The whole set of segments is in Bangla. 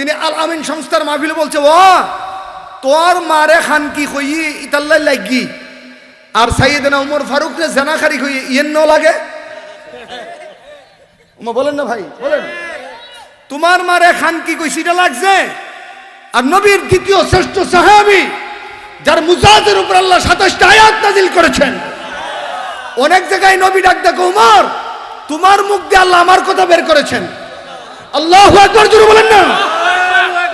তিনি আল আমিন সংস্থার মাহফিলে বলছে ও তোর মারে খান কি কই ইতাল্লাই লাগি। আর সাইয়েদনা উমর ফারুক রে জানাখারি কই ইয়েন ন লাগে বলেন না ভাই, বলেন। তোমার মারে খান কি কই সেটা লাগছে? আর নবীর দ্বিতীয় শ্রেষ্ঠ সাহাবি, যার মুজাজের উপর আল্লাহ সাতাশটা আয়াত নাজিল করেছেন। অনেক জায়গায় নবী ডাক দেখো, উমর, তোমার মুখ দিয়ে আল্লাহ আমার কথা বের করেছেন। আল্লাহ একবার জোরে বলেন না।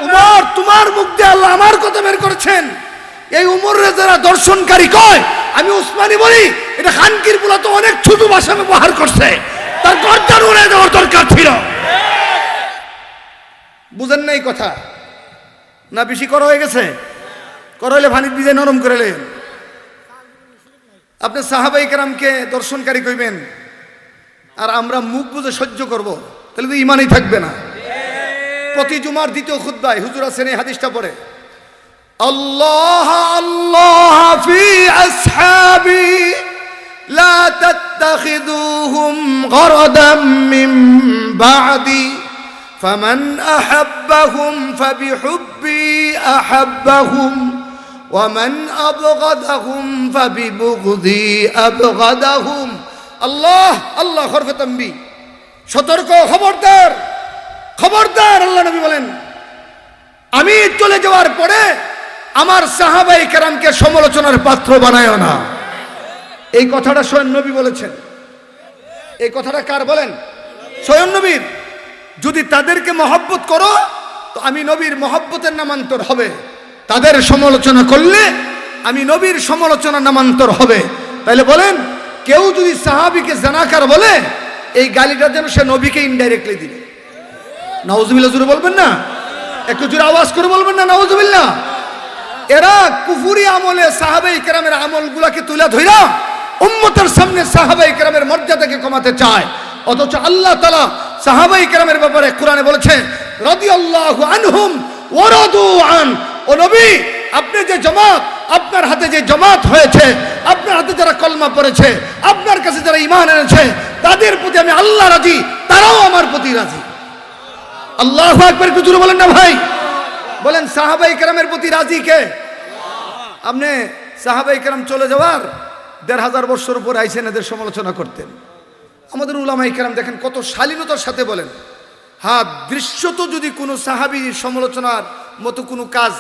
উমর, তোমার মুখ দিয়ে আল্লাহ আমার কথা বের করেছেন। এই উমর যারা দর্শনকারী কয়, আমি উসমানী বলি, এটা খানকির পোলা তো অনেক ছোট ভাষা ব্যবহার করছে। তার গর্দান উড়ে দেওয়ার দরকার ছিল। বুঝেন না এই কথা? না বেশি করা হয়ে গেছে? করা হলে ভানির বিজয় নরম করে লেন। আপনি সাহাবাই কেরামকে দর্শনকারী কইবেন, আর আমরা মুখ বুঝে সহ্য করব, তাহলে তো ইমানই থাকবে না। প্রতি জুমার দ্বিতীয় খুদ্ায় হুজুর আছেন এই হাদিসটা পড়ে আল্লাহ আল্লাহ ফি আসহাবি لا تتخذوهم غردا من بعدي فمن أحبهم فبحبي أحبهم ومن أبغضهم فببغضي أبغضهم الله الله খরফে তম্বি সতর্ক খবরদার খবরদার আল্লাহ নবী বলেন, আমি চলে যাওয়ার পরে আমার সাহাবাই কেরামকে সমালোচনার পাত্র বানায় না। এই কথাটা স্বয়ং নবী বলেছেন। এই কথাটা কার বলেন? স্বয়ং নবীর। যদি তাদেরকে মহব্বত করো, তো আমি নবীর মহব্বতের নামান্তর হবে। তাদের সমালোচনা করলে আমি নবীর সমালোচনা নামান্তর হবে। তাইলে বলেন, কেউ যদি সাহাবিকে জানাকার বলে, এই গালিটা যেন সে নবীকে ইনডাইরেক্টলি দিবে। নাউজুবিল্লাহ জুড়ে বলবেন না? একটু জোরে আওয়াজ করে বলবেন না, নাউজুবিল্লাহ? এরা কুফুরি আমলে সাহাবাই কেরামের আমলগুলাকে তুলে ধইরা উম্মতের সামনে সাহাবাই কেরামের মর্যাদাকে কমাতে চায়। অথচ আল্লাহ তালা সাহাবাই কেরামের ব্যাপারে কোরআনে বলেছে রদি আল্লাহ আনহুম ওরদু আন। ও নবী, আপনি যে জমাত, আপনার হাতে যে জমাত হয়েছে, আপনার হাতে যারা কলমা পড়েছে, আপনার কাছে যারা ইমান এনেছে, তাদের প্রতি আমি আল্লাহ রাজি, তারাও আমার প্রতি রাজি। আল্লাহ একবার একটু জোরে বলেন না ভাই। বলেন, সাহাবাই কেরামের প্রতি রাজি কে? আপনি সাহাবাই কেরাম চলে যাওয়ার দেড় হাজার বছর উপর আইসেন এদের সমালোচনা করতেন। আমাদের উলামাই কেরাম দেখেন কত শালীনতার সাথে বলেন হ্যাঁ দৃশ্যত যদি কোনো সাহাবি সমালোচনার মতো কোনো কাজ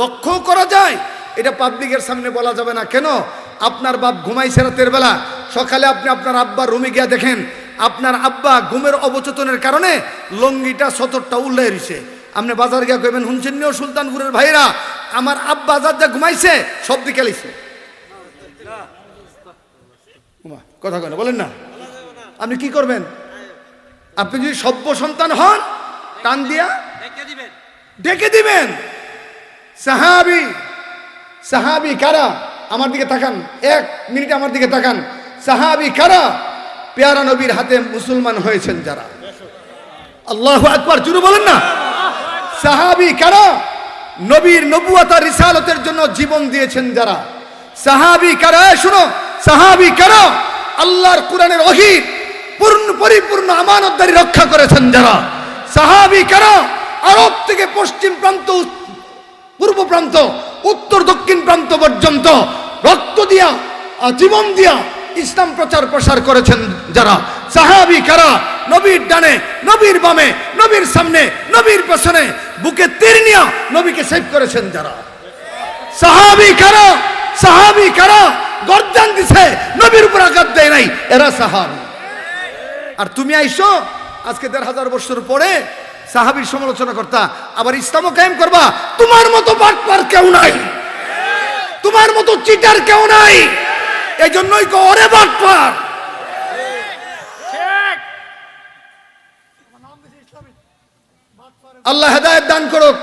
লক্ষ্য করা যায়, এটা পাবলিকের সামনে বলা যাবে না। কেন? আপনার বাপ ঘুমাইছে রাতের বেলা, সকালে আপনি আপনার আব্বার রুমে গিয়া দেখেন আপনার আব্বা ঘুমের অবচেতনের কারণে লঙ্গিটা সতরটা উল্লাই রয়েছে আপনি বাজার গিয়া কইবেন শুনছেন নিও সুলতানপুরের ভাইরা আমার আব্বা যার যা ঘুমাইছে সব দিকে কথা কেন বলেন না। আপনি কি করবেন? আপনি যদি সভ্য সন্তান হন টান দিয়া ডেকে দিবেন। সাহাবি সাহাবি কারা? আমার দিকে তাকান। এক মিনিট আমার দিকে তাকান। সাহাবি কারা? পেয়ারা নবীর হাতে মুসলমান হয়েছেন যারা। আল্লাহ আকবার জুরু বলেন না। সাহাবি কারা? নবীর নবুয়াতা রিসালতের জন্য জীবন দিয়েছেন যারা। সাহাবি কারা? শুনো, সাহাবি কারা? আল্লাহর কোরআনের অহির পূর্ণ পরিপূর্ণ আমানতদারি রক্ষা করেছেন যারা। সাহাবি কারা? আরব থেকে পশ্চিম প্রান্ত পূর্ব প্রান্ত, উত্তর দক্ষিণ প্রান্ত পর্যন্ত রক্ত দিয়া জীবন দিয়া ইসলাম প্রচার প্রসার করেছেন যারা। সাহাবি কারা, নবীর ডানে, নবীর বামে, নবীর সামনে, নবীর পেছনে, বুকে তীর নিয়া নবীকে সেভ করেছেন যারা। সাহাবি কারা সাহাবি কারা, গর্দান দিছে, নবীর উপর আঘাত দেয় নাই, এরা সাহাবি। আর তুমি আইসো, আজকে দেড় হাজার বছর পরে সাহাবির সমালোচনা করতা, আবার ইসলামও কায়েম করবা, তোমার মতো বাটপার কেউ নাই। তোমার মতো চিটার কেউ নাই। এই জন্যই ওরে বাটপার! আল্লাহ হেদায়ত দান করুক।